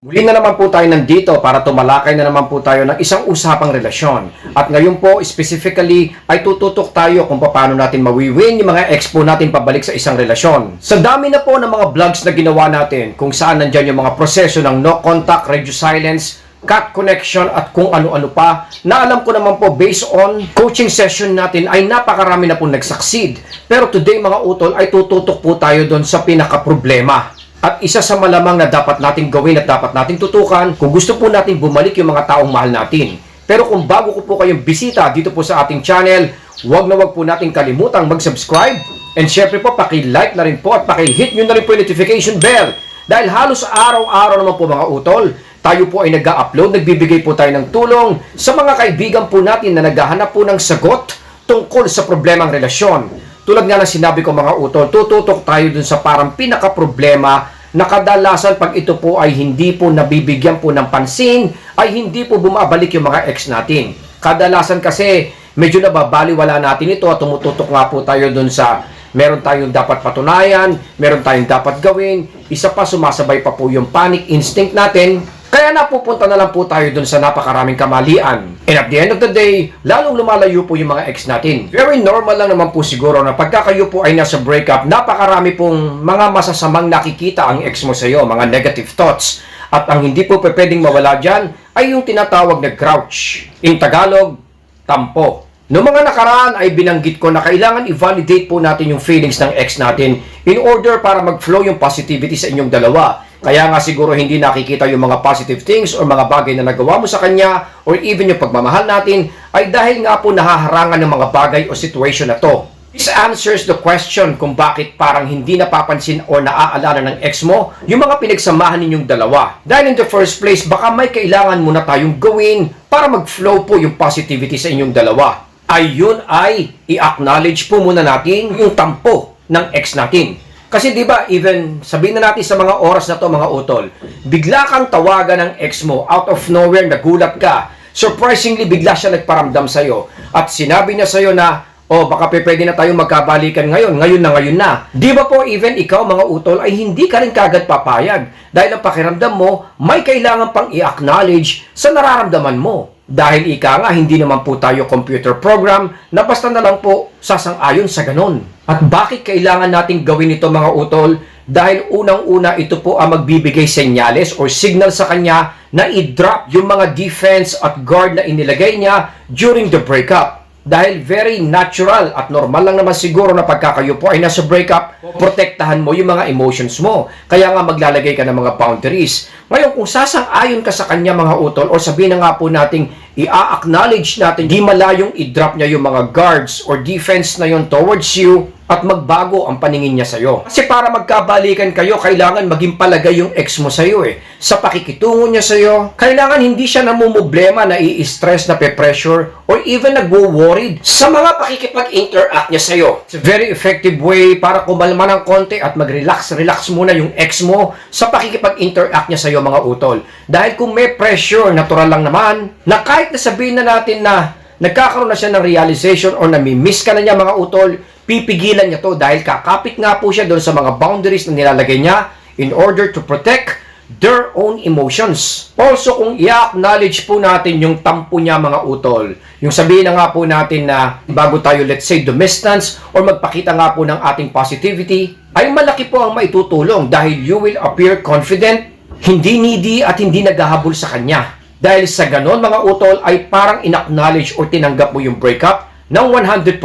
Muli na naman po tayo nandito para tumalakay na naman po tayo ng isang usapang relasyon. At ngayon po, specifically, ay tututok tayo kung paano natin mawiwin yung mga expo natin pabalik sa isang relasyon. Sa dami na po ng mga vlogs na ginawa natin, kung saan nandyan yung mga proseso ng no contact, radio silence, cut connection at kung ano-ano pa, na alam ko naman po based on coaching session natin ay napakarami na po nag-succeed. Pero today mga utol ay tututok po tayo doon sa pinaka-problema. At isa sa malamang na dapat nating gawin at dapat nating tutukan kung gusto po natin bumalik yung mga taong mahal natin. Pero kung bago ko po kayong bisita dito po sa ating channel, huwag na huwag po nating kalimutang mag-subscribe. And syempre po, paki-like na rin po at paki-hit nyo na rin po yung notification bell. Dahil halos araw-araw naman po mga utol, tayo po ay nag-upload, nagbibigay po tayo ng tulong sa mga kaibigan po natin na naghahanap po ng sagot tungkol sa problemang relasyon. Tulad nga ng sinabi ko mga utol, tututok tayo dun sa parang pinaka-problema na kadalasan pag ito po ay hindi po nabibigyan po ng pansin, ay hindi po bumabalik yung mga ex natin. Kadalasan kasi medyo nababaliwala natin ito at tumututok nga po tayo dun sa meron tayong dapat patunayan, meron tayong dapat gawin, isa pa sumasabay pa po yung panic instinct natin, kaya napupunta na lang po tayo dun sa napakaraming kamalian. And at the end of the day, lalong lumalayo po yung mga ex natin. Very normal lang naman po siguro na pagka kayo po ay nasa breakup, napakarami pong mga masasamang nakikita ang ex mo sa iyo, mga negative thoughts. At ang hindi po pwedeng mawala dyan ay yung tinatawag na grouch. In Tagalog, tampo. Noong mga nakaraan ay binanggit ko na kailangan i-validate po natin yung feelings ng ex natin in order para mag-flow yung positivity sa inyong dalawa. Kaya nga siguro hindi nakikita yung mga positive things or mga bagay na nagawa mo sa kanya or even yung pagmamahal natin ay dahil nga po nahaharangan ng mga bagay o situation na to. This answers the question kung bakit parang hindi napapansin o naaalala ng ex mo yung mga pinagsamahan ninyong dalawa. Dahil in the first place, baka may kailangan muna tayong gawin para mag-flow po yung positivity sa inyong dalawa. Ayun ay i-acknowledge po muna natin yung tampo ng ex natin. Kasi 'di ba, even sabihin na natin sa mga oras na to mga utol, bigla kang tawagan ng ex mo out of nowhere, nagulat ka. Surprisingly, bigla siya nagparamdam sa iyo at sinabi niya sa iyo na Oh, baka pwede na tayong magkabalikan ngayon. Ngayon na ngayon na. Di ba po even ikaw mga utol ay hindi ka rin kagad papayag dahil ang pakiramdam mo may kailangan pang i-acknowledge sa nararamdaman mo. Dahil ika nga, hindi naman po tayo computer program na basta na lang po sasang-ayon sa ganon. At bakit kailangan nating gawin ito mga utol? Dahil unang-una ito po ang magbibigay senyales or signal sa kanya na i-drop yung mga defense at guard na inilagay niya during the breakup. Dahil very natural at normal lang naman siguro na pagka kayo po ay nasa breakup, protektahan mo yung mga emotions mo. Kaya nga maglalagay ka ng mga boundaries. Ngayon, kung sasang-ayon ka sa kanya mga utol or sabihin na nga po nating i-acknowledge natin, di malayong i-drop niya yung mga guards or defense na yon towards you at magbago ang paningin niya sa'yo. Kasi para magkabalikan kayo, kailangan maging palagay yung ex mo sa'yo eh. Sa pakikitungo niya sa'yo, kailangan hindi siya namumblema na i-stress, na pe-pressure, or even nagwo-worried sa mga pakikipag-interact niya sa'yo. It's a very effective way para kumalma ng konti at mag-relax, relax muna yung ex mo sa pakikipag-interact niya sa'yo mga utol. Dahil kung may pressure, natural lang naman, na kahit nasabihin na natin na nagkakaroon na siya ng realization or nami-miss ka na niya mga utol, pipigilan niya to dahil kakapit nga po siya doon sa mga boundaries na nilalagay niya in order to protect their own emotions. Also, kung i-acknowledge po natin yung tampo niya mga utol, yung sabihin na nga po natin na bago tayo let's say dumistance or magpakita nga po ng ating positivity, ay malaki po ang maitutulong dahil you will appear confident, hindi needy at hindi naghahabol sa kanya. Dahil sa ganon mga utol ay parang in-acknowledge or tinanggap mo yung breakup ng 100%.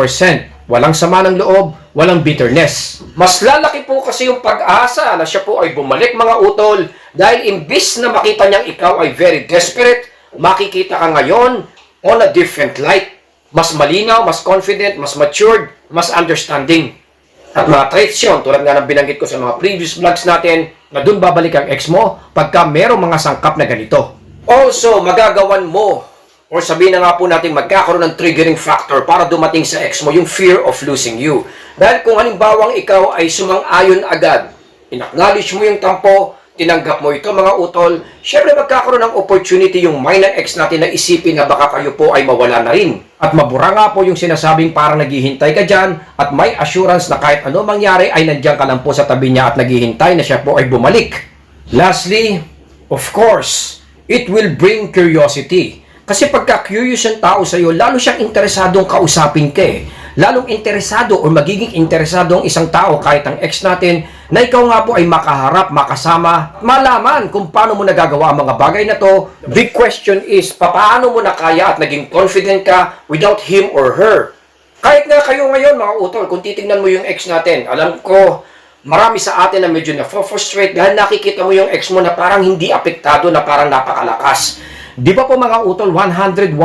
Walang sama ng loob, walang bitterness. Mas lalaki po kasi yung pag-asa na siya po ay bumalik mga utol dahil imbis na makita niyang ikaw ay very desperate, makikita ka ngayon on a different light. Mas malinaw, mas confident, mas matured, mas understanding. At mga traits yun, tulad nga ng binanggit ko sa mga previous vlogs natin, na dun babalik ang ex mo pagka merong mga sangkap na ganito. Also, magagawan mo or sabihin na nga po natin magkakaroon ng triggering factor para dumating sa ex mo yung fear of losing you. Dahil kung halimbawang ikaw ay sumang-ayon agad, inacknowledge mo yung tampo, tinanggap mo ito mga utol, syempre magkakaroon ng opportunity yung mind ng ex natin na isipin na baka kayo po ay mawala na rin. At mabura nga po yung sinasabing parang naghihintay ka dyan at may assurance na kahit ano mangyari ay nandiyan ka lang po sa tabi niya at naghihintay na siya po ay bumalik. Lastly, Of course, it will bring curiosity. Kasi pagka curious yung tao sa'yo, lalo siyang interesadong kausapin ka eh. Lalong interesado o magiging interesado ang isang tao kahit ang ex natin na ikaw nga po ay makaharap, makasama, malaman kung paano mo nagagawa ang mga bagay na to. Big question is, paano mo na kaya at naging confident ka without him or her? Kahit nga kayo ngayon mga utol, kung titingnan mo yung ex natin, alam ko, marami sa atin na medyo na-frustrate dahil nakikita mo yung ex mo na parang hindi apektado, na parang napakalakas. Di ba po mga utol, 101%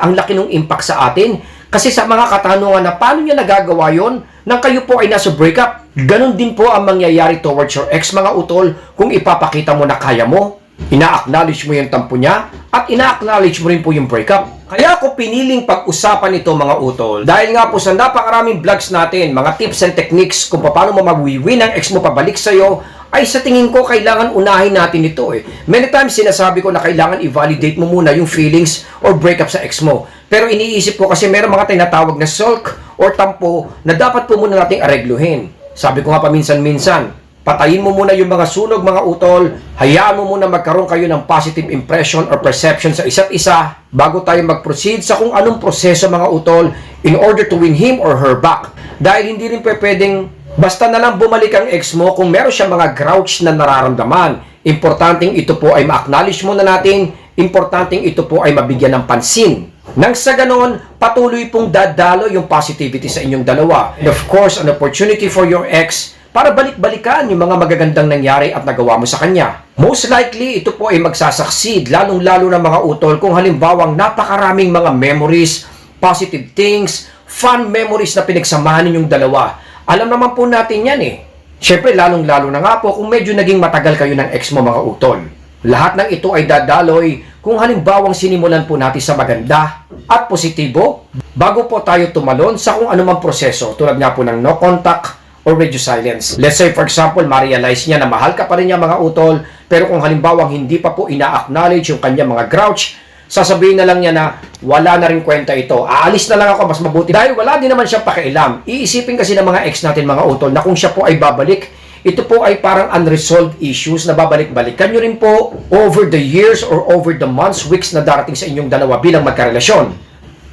ang laki ng impact sa atin? Kasi sa mga katanungan na paano niya nagagawa yon nang kayo po ay nasa breakup, ganun din po ang mangyayari towards your ex mga utol kung ipapakita mo na kaya mo, ina-acknowledge mo yung tampo niya, at ina-acknowledge mo rin po yung breakup. Kaya ako piniling pag-usapan ito mga utol dahil nga po sa napakaraming vlogs natin, mga tips and techniques kung paano mo mag-win ang ex mo pabalik sa'yo, ay sa tingin ko kailangan unahin natin ito eh. Many times sinasabi ko na kailangan i-validate mo muna yung feelings or breakup sa ex mo. Pero iniisip ko kasi meron mga tinatawag na sulk or tampo na dapat po muna nating aregluhin. Sabi ko nga paminsan-minsan, patayin mo muna yung mga sunog, mga utol, hayaan mo muna magkaroon kayo ng positive impression or perception sa isa't isa bago tayo mag-proceed sa kung anong proseso mga utol in order to win him or her back. Dahil hindi rin pwedeng basta na lang bumalik ang ex mo kung meron siyang mga grouch na nararamdaman. Importanteng ito po ay ma-acknowledge muna natin, importanteng ito po ay mabigyan ng pansin. Nang sa ganon, patuloy pong dadalo yung positivity sa inyong dalawa. And of course, an opportunity for your ex para balik-balikan yung mga magagandang nangyari at nagawa mo sa kanya. Most likely, ito po ay magsasucceed, lalong-lalo na mga utol kung halimbawang napakaraming mga memories, positive things, fun memories na pinagsamahan ninyong dalawa. Alam naman po natin yan eh. Siyempre, lalong-lalo na nga po kung medyo naging matagal kayo ng ex mo mga utol. Lahat ng ito ay dadaloy kung halimbawang sinimulan po natin sa maganda at positibo bago po tayo tumalon sa kung anumang proseso tulad nga po ng no contact or radio silence. Let's say for example, ma-realize niya na mahal ka pa rin niya mga utol pero kung halimbawang hindi pa po ina-acknowledge yung kanya mga grouch, sasabihin na lang niya na wala na rin kwenta ito. Aalis na lang ako, mas mabuti. Dahil wala din naman siya pakialam. Iisipin kasi ng mga ex natin mga utol na kung siya po ay babalik, ito po ay parang unresolved issues na babalik-balikan nyo rin po over the years or over the months, weeks na darating sa inyong dalawa bilang magkarelasyon.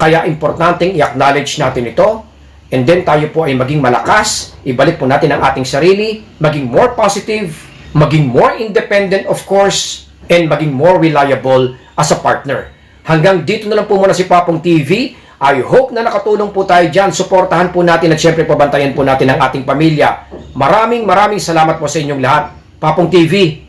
Kaya importanteng i-acknowledge natin ito and then tayo po ay maging malakas, ibalik po natin ang ating sarili, maging more positive, maging more independent of course, and maging more reliable as a partner. Hanggang dito na lang po muna si Papong TV. I hope na nakatulong po tayo dyan. Suportahan po natin at syempre pabantayan po natin ang ating pamilya. Maraming maraming salamat po sa inyong lahat. Papong TV,